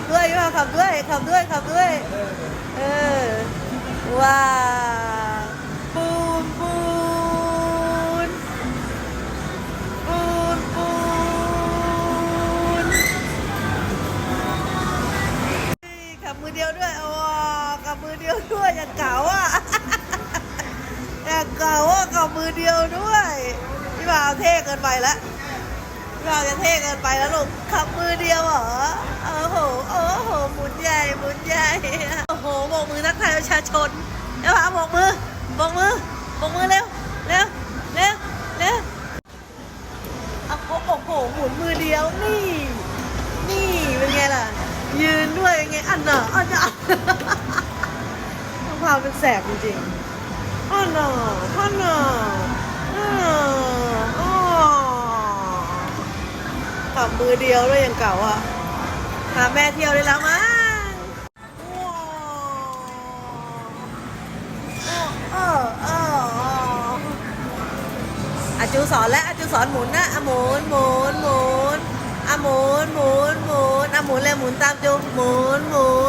ขับด้วยพี่บ่าวขับด้วยขับด้วยขับด้วย เออ ว้าวปูนปูนปูนปูนนี่ขับมือเดียวด้วยโอ้ขับมือเดียวด้วยอย่างเก๋าอะอย่างเก๋าอะขับมือเดียวด้วยพี่บ่าวเท่เกินไปแล้วพี่บ่าวจะเท่เกินไปแล้วลูกขับมือเดียวเหรอ โอ้โหโบกมือทักทายประชาชนเดี๋ยวพาโบกมือโบกมือโบกมือเร็วเร็วเร็วเร็วโอ้โหโอ้โหหมุนมือเดียวนี่ นี่เป็นไงล่ะ ยืนด้วยเป็นไงอันน่ะอันน่ะต้องพาเป็นแสบจริงๆอันน่ะอันน่ะอันน่ะอ๋อขับมือเดียวด้วยอย่างเก่าอะพาแม่เที่ยวได้แล้วมั้งว้าวเออเออเออ อาจูสอนและอาจูสอนหมุนนะอหมุนหมุนหมุนอหมุนหมุนหมุนอหมุนเลยหมุนตามจูหมุนหมุน